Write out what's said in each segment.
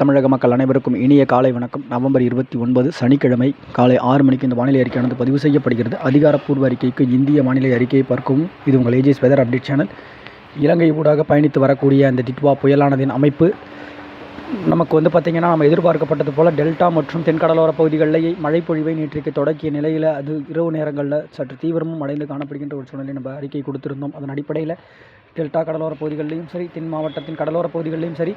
தமிழக மக்கள் அனைவருக்கும் இனிய காலை வணக்கம். நவம்பர் இருபத்தி ஒன்பது சனிக்கிழமை காலை ஆறு மணிக்கு இந்த வானிலை அறிக்கையானது பதிவு செய்யப்படுகிறது. அதிகாரப்பூர்வ அறிக்கைக்கு இந்திய வானிலை அறிக்கையை பார்க்கவும். இது உங்கள் ஏஜிஎஸ் வெதர் அப்டேட் சேனல். இலங்கை ஊடாக பயணித்து வரக்கூடிய அந்த டிட்வா புயலானதின் அமைப்பு நமக்கு வந்து பார்த்திங்கன்னா நம்ம எதிர்பார்க்கப்பட்டது போல் டெல்டா மற்றும் தென்கடலோர பகுதிகளிலேயே மழை பொழிவை நேற்றைக்கு தொடக்கிய நிலையில் அது இரவு நேரங்களில் சற்று தீவிரமும் அடைந்து காணப்படுகின்ற ஒரு சூழ்நிலை நம்ம அறிக்கை கொடுத்திருந்தோம். அதன் அடிப்படையில் டெல்டா கடலோர பகுதிகளிலையும் சரி தென் மாவட்டத்தின் கடலோர பகுதிகளிலையும் சரி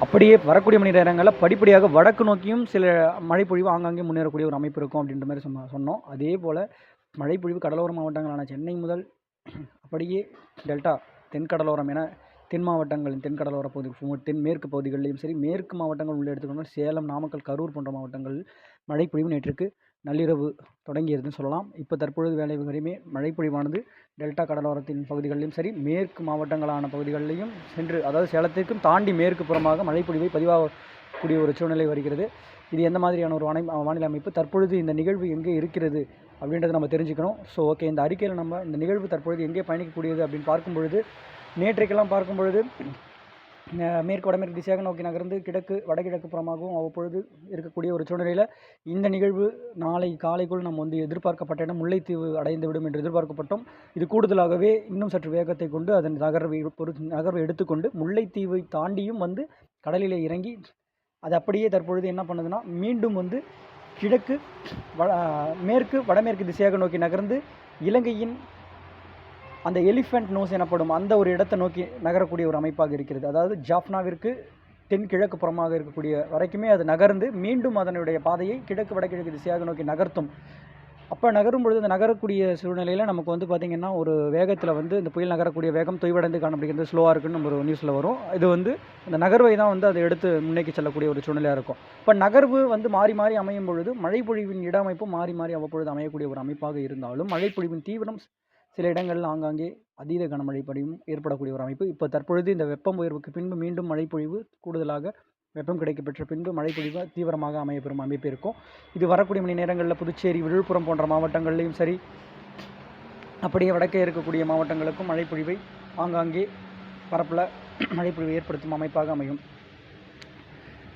அப்படியே வரக்கூடிய மணி நேரங்களில் படிப்படியாக வடக்கு நோக்கியும் சில மழைப்பொழிவு ஆங்காங்கே முன்னேறக்கூடிய ஒரு அமைப்பு இருக்கும் அப்படின்ற மாதிரி சொன்ன சொன்னோம். அதே போல் மழைப்பொழிவு கடலோர மாவட்டங்களான சென்னை முதல் அப்படியே டெல்டா தென்கடலோரம் என தென் மாவட்டங்களின் தென்கடலோர பகுதி தென் மேற்கு பகுதிகளிலும் சரி மேற்கு மாவட்டங்கள் உள்ள எடுத்துக்கணும் சேலம் நாமக்கல் கரூர் போன்ற மாவட்டங்களில் மழைப்பொழிவு நேற்றுக்கு நள்ளிரவு தொடங்கியதுன்னு சொல்லலாம். இப்போ தற்பொழுது வேலை வரையுமே மழைப்பொழிவானது டெல்டா கடலோரத்தின் பகுதிகளிலும் சரி மேற்கு மாவட்டங்களான பகுதிகளிலையும் சென்று அதாவது சேலத்திற்கும் தாண்டி மேற்கு புறமாக மழைப்பொழிவை பதிவாகக்கூடிய ஒரு சூழ்நிலை வருகிறது. இது எந்த மாதிரியான ஒரு வானை வானிலை அமைப்பு? தற்பொழுது இந்த நிகழ்வு எங்கே இருக்கிறது அப்படின்றத நம்ம தெரிஞ்சுக்கணும். ஸோ ஓகே இந்த அறிக்கையில் நம்ம இந்த நிகழ்வு தற்பொழுது எங்கே பயணிக்கக்கூடியது அப்படின்னு பார்க்கும் பொழுது நேற்றைக்கெல்லாம் பார்க்கும் பொழுது மேற்கு வடமேற்கு திசையாக நோக்கி நகர்ந்து கிழக்கு வடகிழக்கு புறமாகவும் அவ்வப்பொழுது இருக்கக்கூடிய ஒரு சூழ்நிலையில் இந்த நிகழ்வு நாளை காலைக்குள் நம்ம வந்து எதிர்பார்க்கப்பட்ட இடம் முல்லைத்தீவு அடைந்துவிடும் என்று எதிர்பார்க்கப்பட்டோம். இது கூடுதலாகவே இன்னும் சற்று வேகத்தை கொண்டு அதன் நகர்வை பொறு நகர்வை எடுத்துக்கொண்டு முல்லைத்தீவை தாண்டியும் வந்து கடலிலே இறங்கி அது அப்படியே தற்பொழுது என்ன பண்ணுதுன்னா மீண்டும் வந்து கிழக்கு வட மேற்கு வடமேற்கு திசையாக நோக்கி நகர்ந்து இலங்கையின் அந்த எலிஃபென்ட் நோஸ் எனப்படும் அந்த ஒரு இடத்தை நோக்கி நகரக்கூடிய ஒரு அமைப்பாக இருக்கிறது. அதாவது ஜாஃப்னாவிற்கு தென் கிழக்கு புறமாக இருக்கக்கூடிய வரைக்குமே அது நகர்ந்து மீண்டும் அதனுடைய பாதையை கிழக்கு வடகிழக்கு திசையாக நோக்கி நகர்த்தும். அப்போ நகரும் பொழுது அந்த நகரக்கூடிய சூழ்நிலையில் நமக்கு வந்து பார்த்திங்கன்னா ஒரு வேகத்தில் வந்து இந்த புயல் நகரக்கூடிய வேகம் தொய்வடைந்து காணப்படுகிறது. ஸ்லோவாக இருக்குன்னு நம்ம ஒரு நியூஸில் வரும். இது வந்து அந்த நகர்வை தான் வந்து அதை எடுத்து முன்னேக்கி செல்லக்கூடிய ஒரு சூழ்நிலையாக இருக்கும். இப்போ நகர்வு வந்து மாறி மாறி அமையும் பொழுது மழைப்பொழிவின் இட மாறி மாறி அவ்வப்பொழுது அமையக்கூடிய ஒரு அமைப்பாக இருந்தாலும் மழைப்பொழிவின் தீவிரம் சில இடங்களில் ஆங்காங்கே அதீத கனமழை பொழிவும் ஏற்படக்கூடிய ஒரு அமைப்பு. இப்போ தற்பொழுது இந்த வெப்பம் உயர்வுக்கு பின்பு மீண்டும் மழைப்பொழிவு கூடுதலாக வெப்பம் கிடைக்கப்பெற்ற பின்பு மழைப்பொழிவு தீவிரமாக அமையப்பெறும் அமைப்பு இருக்கும். இது வரக்கூடிய மணி நேரங்களில் புதுச்சேரி விழுப்புரம் போன்ற மாவட்டங்கள்லையும் சரி அப்படியே வடக்கே இருக்கக்கூடிய மாவட்டங்களுக்கும் மழைப்பொழிவை ஆங்காங்கே பரப்பில் மழைப்பொழிவை ஏற்படுத்தும் அமைப்பாக அமையும்.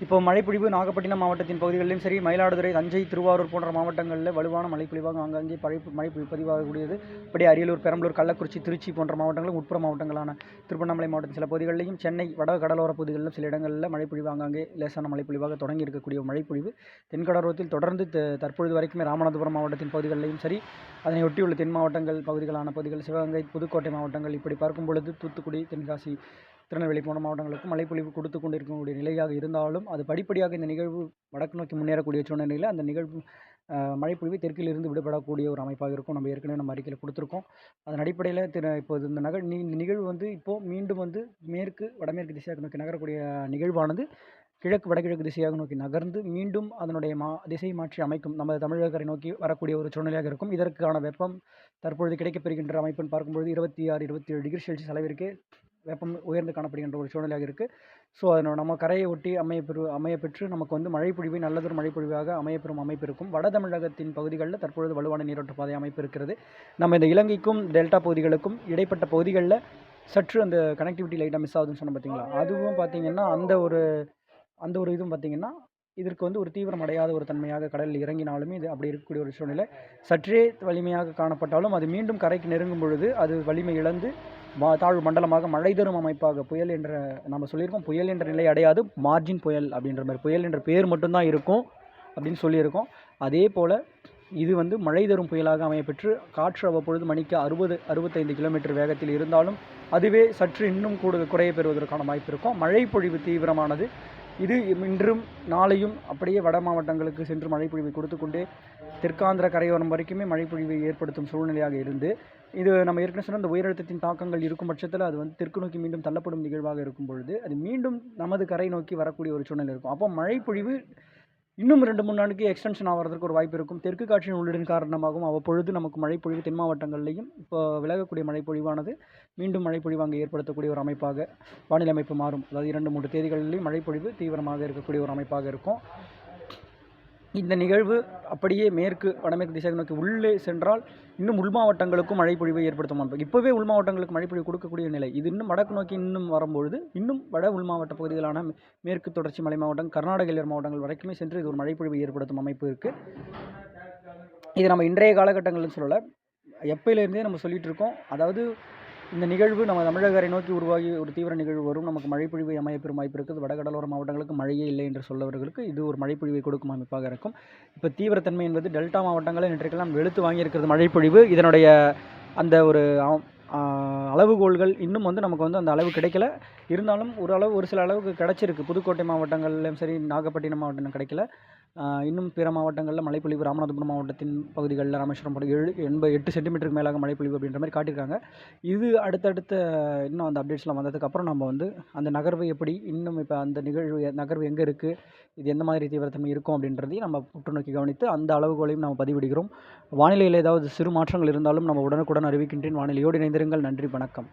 இப்போ மழைப்பொழிவு நாகப்பட்டினம் மாவட்டத்தின் பகுதிகளிலும் சரி மயிலாடுதுறை தஞ்சை திருவாரூர் போன்ற மாவட்டங்களில் வலுவான மழைப்பொழிவாக ஆங்காங்கே பழை மழைப்பொழிவு பதிவாகக்கூடியது. இப்படி அரியலூர் பெரம்பலூர் கள்ளக்குறிச்சி திருச்சி போன்ற மாவட்டங்களும் உட்புற மாவட்டங்களான திருவண்ணாமலை மாவட்டத்தின் சில பகுதிகளிலும் சென்னை வட கடலோர பகுதிகளிலும் சில இடங்களில் மழைப்பொழிவு ஆங்காங்கே லேசான மழைப்பொழிவாக தொடங்கி இருக்கக்கூடிய மழைப்பொழிவு. தென்கடலோரத்தில் தொடர்ந்து த- தற்பொழுது வரைக்குமே ராமநாதபுரம் மாவட்டத்தின் பகுதிகளிலும் சரி அதனை ஒட்டியுள்ள தென் மாவட்டங்கள் பகுதிகளான பகுதிகள் சிவகங்கை புதுக்கோட்டை மாவட்டங்கள் இப்படி பார்க்கும் பொழுது தூத்துக்குடி தென்காசி திருநெல்வேலி போன்ற மாவட்டங்களுக்கு மழைப்பொழிவு கொடுத்து கொண்டிருக்கக்கூடிய நிலையாக இருந்தாலும் அது படிப்படியாக இந்த நிகழ்வு வடக்கு நோக்கி முன்னேறக்கூடிய சூழ்நிலையில் அந்த நிகழ்வு அஹ், மழைப்பொழிவு தெற்கிலிருந்து விடுபடக்கூடிய ஒரு அமைப்பாக இருக்கும். நம்ம ஏற்கனவே நம்ம அறிக்கையில் கொடுத்துருக்கோம். அதன் அடிப்படையில் திரு இப்போது இந்த நகர் நீ- இந்த நிகழ்வு வந்து இப்போது மீண்டும் வந்து மேற்கு வடமேற்கு திசையாக நோக்கி நகரக்கூடிய நிகழ்வானது. கிழக்கு வடகிழக்கு திசையாக நோக்கி நகர்ந்து மீண்டும் அதனுடைய மா திசை மாற்றி அமைக்கும் நமது தமிழகரை நோக்கி வரக்கூடிய ஒரு சூழ்நிலையாக இருக்கும். இதற்கான வெப்பம் தற்பொழுது கிடைக்கப்பெறுகின்ற அமைப்புன்னு பார்க்கும்பொழுது இருபத்தி ஆறு இருபத்தி ஏழு டிகிரி செல்சியஸ் அளவிற்கு வெப்பம் உயர்ந்து காணப்படுகின்ற ஒரு சூழ்நிலையாக இருக்குது ஸோ அதனோட நம்ம கரையை ஒட்டி அமையப்பெறு அமையப்பெற்று நமக்கு வந்து மழைப்பொழிவு நல்லதொரு மழைப்பொழிவாக அமையப்பெறும் அமைப்பு இருக்கும். வட தமிழகத்தின் பகுதிகளில் தற்பொழுது வலுவான நீரோட்ட பாதை அமைப்பு இருக்கிறது. நம்ம இந்த இலங்கைக்கும் டெல்டா பகுதிகளுக்கும் இடைப்பட்ட பகுதிகளில் சற்று அந்த கனெக்டிவிட்டி லைட்டாக மிஸ் ஆகுதுன்னு சொன்னோம் பார்த்தீங்களா அதுவும் பார்த்தீங்கன்னா அந்த ஒரு அந்த ஒரு இதுவும் பார்த்தீங்கன்னா இதற்கு வந்து ஒரு தீவிரம் அடையாத ஒரு தன்மையாக கடலில் இறங்கினாலுமே இது அப்படி இருக்கக்கூடிய ஒரு சூழ்நிலை. சற்றே வலிமையாக காணப்பட்டாலும் அது மீண்டும் கரைக்கு நெருங்கும் பொழுது அது வலிமை இழந்து மா தாழ்வு மண்டலமாக மழை தரும் அமைப்பாக புயல் என்ற நம்ம சொல்லியிருக்கோம் புயல் என்ற நிலை அடையாது மார்ஜின் புயல் அப்படின்ற மாதிரி புயல் என்ற பேர் மட்டும்தான் இருக்கும் அப்படின்னு சொல்லியிருக்கோம். அதே போல் இது வந்து மழை தரும் புயலாக அமையப்பெற்று காற்று அவ்வப்பொழுது மணிக்கு அறுபது அறுபத்தைந்து கிலோமீட்டர் வேகத்தில் இருந்தாலும் அதுவே சற்று இன்னும் கூட குறைய பெறுவதற்கான வாய்ப்பு இருக்கும். மழை பொழிவு தீவிரமானது இது இன்றும் நாளையும் அப்படியே வட மாவட்டங்களுக்கு சென்று மழைப்பொழிவை கொடுத்து கொண்டே தெற்காந்திர கரையோரம் வரைக்குமே மழைப்பொழிவை ஏற்படுத்தும் சூழ்நிலையாக இருந்து இது நம்ம ஏற்கனவே சொன்ன அந்த உயரழுத்தத்தின் தாக்கங்கள் இருக்கும் பட்சத்தில் அது வந்து தெற்கு நோக்கி மீண்டும் தள்ளப்படும் நிகழ்வாக இருக்கும் பொழுது அது மீண்டும் நமது கரை நோக்கி வரக்கூடிய ஒரு சூழ்நிலை இருக்கும். அப்போ மழைப்பொழிவு இன்னும் ரெண்டு மூணு நாளுக்கு எக்ஸ்டென்ஷன் ஆகிறதுக்கு ஒரு வாய்ப்பு இருக்கும். தெற்கு காற்றின் உள்ளிடின் காரணமாகவும் அவ்வப்பொழுது நமக்கு மழைப்பொழிவு தென் மாவட்டங்கள்லையும் இப்போ விலகக்கூடிய மழைப்பொழிவானது மீண்டும் மழைப்பொழிவு அங்கே ஏற்படுத்தக்கூடிய ஒரு அமைப்பாக வானிலை அமைப்பு மாறும். அதாவது இரண்டு மூன்று தேதிகளிலேயும் மழைப்பொழிவு தீவிரமாக இருக்கக்கூடிய ஒரு அமைப்பாக இருக்கும். இந்த நிகழ்வு அப்படியே மேற்கு வடமேற்கு திசை நோக்கி உள்ளே சென்றால் இன்னும் உள் மாவட்டங்களுக்கும் மழை பொழிவை ஏற்படுத்தும் என்பது இப்போவே உள் மாவட்டங்களுக்கு மழை பொழிவு கொடுக்கக்கூடிய நிலை. இது இன்னும் வடக்கு நோக்கி இன்னும் வரும்பொழுது இன்னும் வட உள் மாவட்ட பகுதிகளான மேற்கு தொடர்ச்சி மலை மாவட்டம் கர்நாடக எல்லையர் மாவட்டங்கள் வரைக்குமே சென்று இது ஒரு மழை ஏற்படுத்தும் அமைப்பு இருக்குது இது நம்ம இன்றைய காலகட்டங்கள்னு சொல்லலை. எப்பையிலேருந்தே நம்ம சொல்லிகிட்டு இருக்கோம். அதாவது இந்த நிகழ்வு நம்ம தமிழகரை நோக்கி உருவாகி ஒரு தீவிர நிகழ்வு வரும். நமக்கு மழைப்பொழிவை அமையப்பெறும் வாய்ப்பு இருக்குது. வடகடலோர மாவட்டங்களுக்கு மழையே இல்லை என்று சொல்லவர்களுக்கு இது ஒரு மழைப்பொழிவை கொடுக்கும் அமைப்பாக இருக்கும். இப்போ தீவிரத்தன்மை என்பது டெல்டா மாவட்டங்களில் இன்றைக்கெல்லாம் வெளுத்து வாங்கியிருக்கிறது மழைப்பொழிவு இதனுடைய அந்த ஒரு அளவுகோல்கள் இன்னும் வந்து நமக்கு வந்து அந்த அளவு கிடைக்கல. இருந்தாலும் ஒரு அளவு ஒரு சில அளவுக்கு கிடச்சிருக்கு. புதுக்கோட்டை மாவட்டங்கள்லையும் சரி நாகப்பட்டினம் மாவட்டம் கிடைக்கல. இன்னும் பிற மாவட்டங்களில் மழைப்பொழிவு ராமநாதபுரம் மாவட்டத்தின் பகுதிகளில் ராமேஸ்வரம் பகுதி ஏழு எண்பது எட்டு சென்டிமீட்டருக்கு மேலாக மழைப்பொழிவு அப்படின்ற மாதிரி காட்டியிருக்காங்க. இது அடுத்தடுத்த இன்னும் அந்த அப்டேட்ஸ்லாம் வந்ததுக்கப்புறம் நம்ம வந்து அந்த நகர்வு எப்படி இன்னும் இப்போ அந்த நிகழ்வு நகர்வு எங்கே இருக்குது இது எந்த மாதிரி தீவிரத்தன்மை இருக்கும் அப்படின்றதையும் நம்ம புற்றுநோக்கி கவனித்து அந்த அளவுகோலையும் நம்ம பதிவிடுகிறோம். வானிலையில் ஏதாவது சிறு மாற்றங்கள் இருந்தாலும் நம்ம உடனுக்குடன் அறிவிக்கின்றேன். வானிலையோடு இணைந்திருங்கள். நன்றி வணக்கம்.